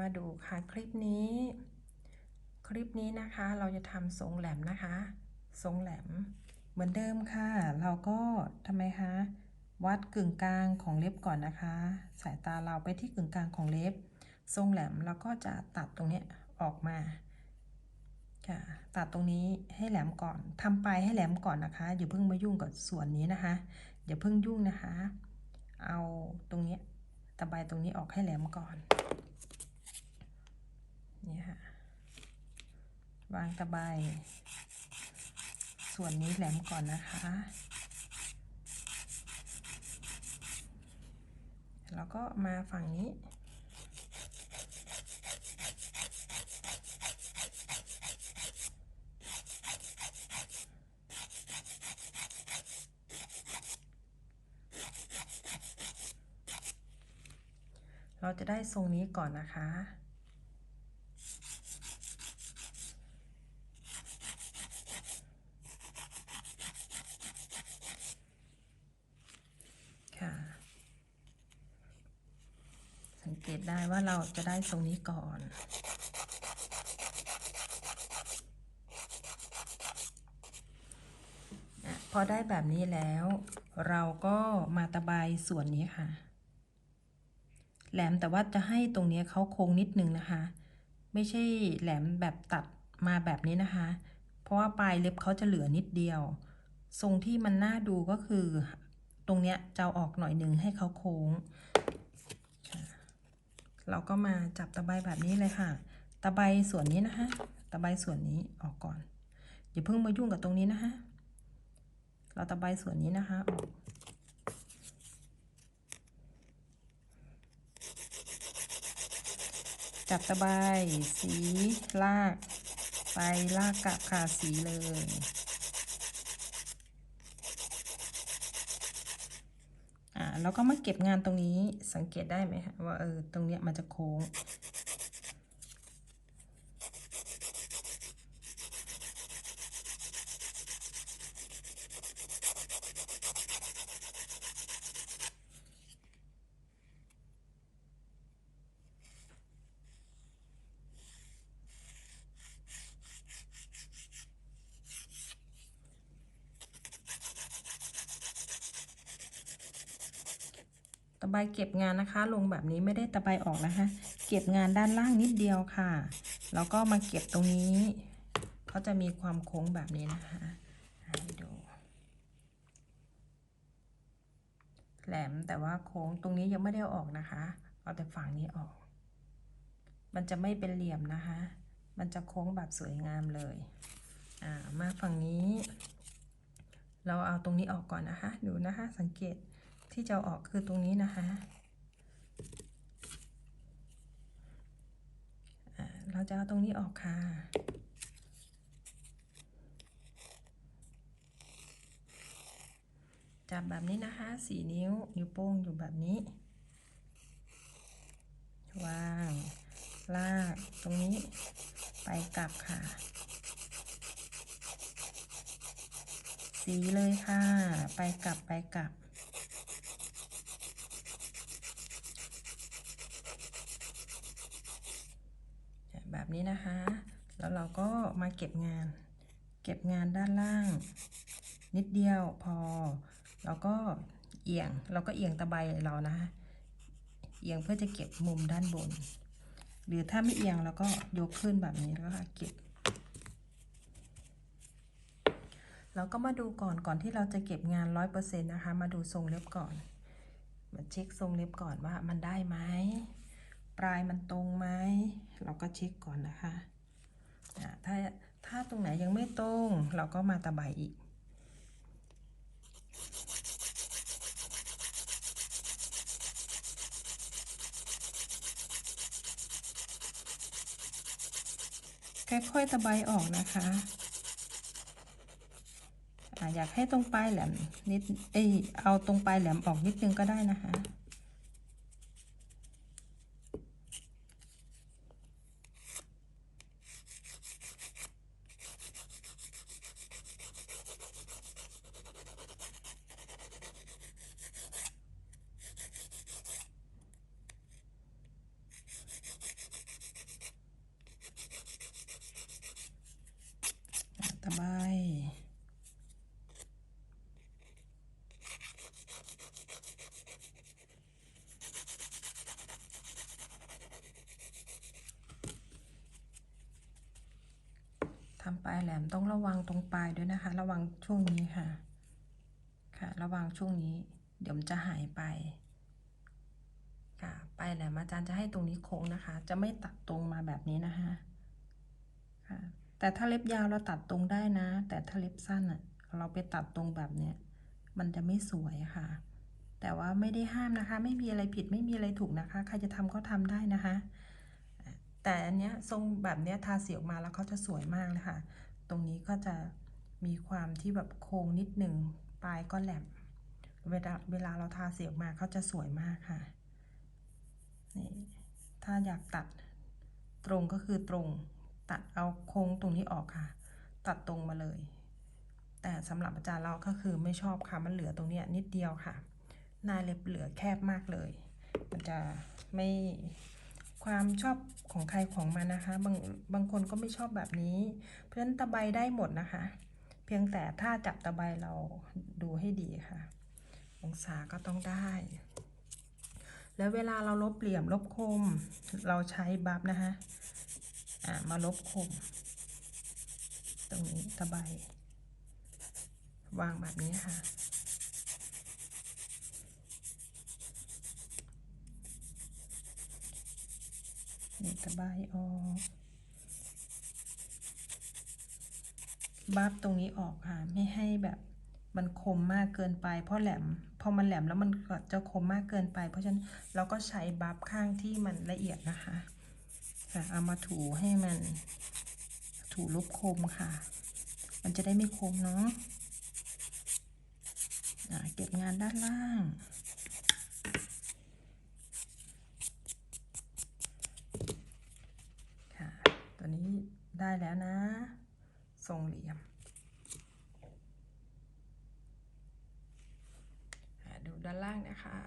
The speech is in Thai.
มาดูค่ะคลิปนี้ คลิปนี้นะคะเราจะทำทรงแหลมนะคะ ทรงแหลม เหมือนเดิมค่ะ เราก็ทำไมคะวัดกึ่งกลางของเล็บก่อนนะคะ สายตาเราไปที่กึ่งกลางของเล็บ ทรงแหลมเราก็จะตัดตรงนี้ออกมาค่ะตัดตรงนี้ให้แหลมก่อนทำปลายให้แหลมก่อนนะคะอย่าเพิ่งมายุ่งกับส่วนนี้นะคะอย่าเพิ่งยุ่งนะคะ เอาตรงนี้ตะไบตรงนี้ออกให้แหลมก่อน นี่ค่ะ วางตะไบส่วนนี้แหลมก่อนนะคะ แล้วก็มาฝั่งนี้เราจะได้ทรงนี้ก่อนนะคะค่ะ สัง เกตได้ว่าเราจะได้ทรงนี้ก่อนพอได้แบบนี้แล้ว เราก็มาตะไบส่วนนี้ค่ะ แหลมแต่ว่าจะให้ตรงนี้เขาโค้งนิดนึงนะคะ ไม่ใช่แหลมแบบตัดมาแบบนี้นะคะ เพราะว่าปลายเล็บเขาจะเหลือนิดเดียว ทรงที่มันน่าดูก็คือ ตรงเนี้ยจะออกหน่อยหนึ่งให้เขาโค้ง เราก็มาจับตะไบแบบนี้เลยค่ะ ตะไบส่วนนี้นะคะ ตะไบส่วนนี้ออกก่อน อย่าเพิ่งมายุ่งกับตรงนี้นะคะ เราตะไบส่วนนี้นะคะออกจับตะไบสีลาก ไปลากกลับค่ะสีเลย อ่า แล้วก็มาเก็บงานตรงนี้สังเกตได้ไหมคะว่าเออตรงเนี้ยมันจะโค้ง ตะไบเก็บงานนะคะ ลงแบบนี้ไม่ได้ตะไบออกนะคะ เก็บงานด้านล่างนิดเดียวค่ะ แล้วก็มาเก็บตรงนี้เขาจะมีความโค้งแบบนี้นะคะให้ดูแหลมแต่ว่าโค้งตรงนี้ยังไม่ได้ออกนะคะ เอาแต่ฝั่งนี้ออก มันจะไม่เป็นเหลี่ยมนะคะ มันจะโค้งแบบสวยงามเลยอ่ามาฝั่งนี้ เราเอาตรงนี้ออกก่อนนะคะ ดูนะคะ สังเกต ที่จะออกคือตรงนี้นะคะ เราจะเอาตรงนี้ออกค่ะ จับแบบนี้นะคะสี่นิ้ว นิ้วโป้งอยู่แบบนี้ วาง ลากตรงนี้ไปกลับค่ะ สีเลยค่ะ ไปกลับไปกลับ แบบนี้นะคะ แล้วเราก็มาเก็บงาน เก็บงานด้านล่าง นิดเดียวพอ แล้วก็เอียง เราก็เอียงตะไบเรานะ เอียงเพื่อจะเก็บมุมด้านบน หรือถ้าไม่เอียงเราก็ยกขึ้นแบบนี้แล้วก็เก็บเราก็มาดูก่อนก่อนที่เราจะเก็บงานร้อยเปอร์เซ็นต์นะคะ มาดูทรงเล็บก่อน มาเช็คทรงเล็บก่อนว่ามันได้ไหม ปลายมันตรงไหมเราก็เช็คก่อนนะคะถ้าถ้าตรงไหนยังไม่ตรง เราก็มาตะไบอีก ค่อยๆตะไบออกนะคะอยากให้ตรงปลายแหลมนิด เอ้ยเอาตรงปลายแหลมออกนิดนึงก็ได้นะคะ ค ทำปลายแหลมต้องระวังตรงปลายด้วยนะคะ ระวังช่วงนี้ค่ะ ค่ะ ระวังช่วงนี้ เดี๋ยวมันจะหายไป ค่ะปลายแหลมอาจารย์จะให้ตรงนี้โค้งนะคะ จะไม่ตัดตรงมาแบบนี้นะคะค่ะ แต่ถ้าเล็บยาวเราตัดตรงได้นะ แต่ถ้าเล็บสั้นอะเราไปตัดตรงแบบเนี้ยมันจะไม่สวยค่ะ แต่ว่าไม่ได้ห้ามนะคะ ไม่มีอะไรผิดไม่มีอะไรถูกนะคะ ใครจะทำก็ทำได้นะคะ แต่อันเนี้ยทรงแบบเนี้ยทาสีออกมาแล้วเขาจะสวยมากเลยค่ะ ตรงนี้ก็จะมีความที่แบบโค้งนิดหนึ่งปลายก็แหลม เวลาเวลาเราทาสีออกมาเขาจะสวยมากค่ะ นี่ถ้าอยากตัดตรงก็คือตรง ตัดเอาโค้งตรงนี้ออกค่ะ ตัดตรงมาเลย แต่สำหรับอาจารย์เราก็คือไม่ชอบค่ะ มันเหลือตรงเนี้ยนิดเดียวค่ะหน้าเล็บเหลือแคบมากเลย มันจะไม่ ความชอบของใครของมันนะคะ บางบางคนก็ไม่ชอบแบบนี้ เพราะฉะนั้นตะไบได้หมดนะคะ เพียงแต่ถ้าจับตะไบเราดูให้ดีค่ะ องศาก็ต้องได้ แล้วเวลาเราลบเหลี่ยมลบคม เราใช้บัฟนะคะอ่ามาลบคม ตรงนี้ตะไบวางแบบนี้ค่ะ นี่ตะไบออกบัฟตรงนี้ออกค่ะ ไม่ให้แบบมันคมมากเกินไป เพราะแหลมพอมันแหลมแล้วมันก็จะคมมากเกินไป เพราะฉะนั้นเราก็ใช้บัฟข้างที่มันละเอียดนะคะค่ะเอามาถูให้มันถูลบคมค่ะ มันจะได้ไม่คมเนาะอ่าเก็บงานด้านล่าง ค่ะ ตัวนี้ ได้แล้วนะ ทรงเหลี่ยม ดูด้านล่างนะคะ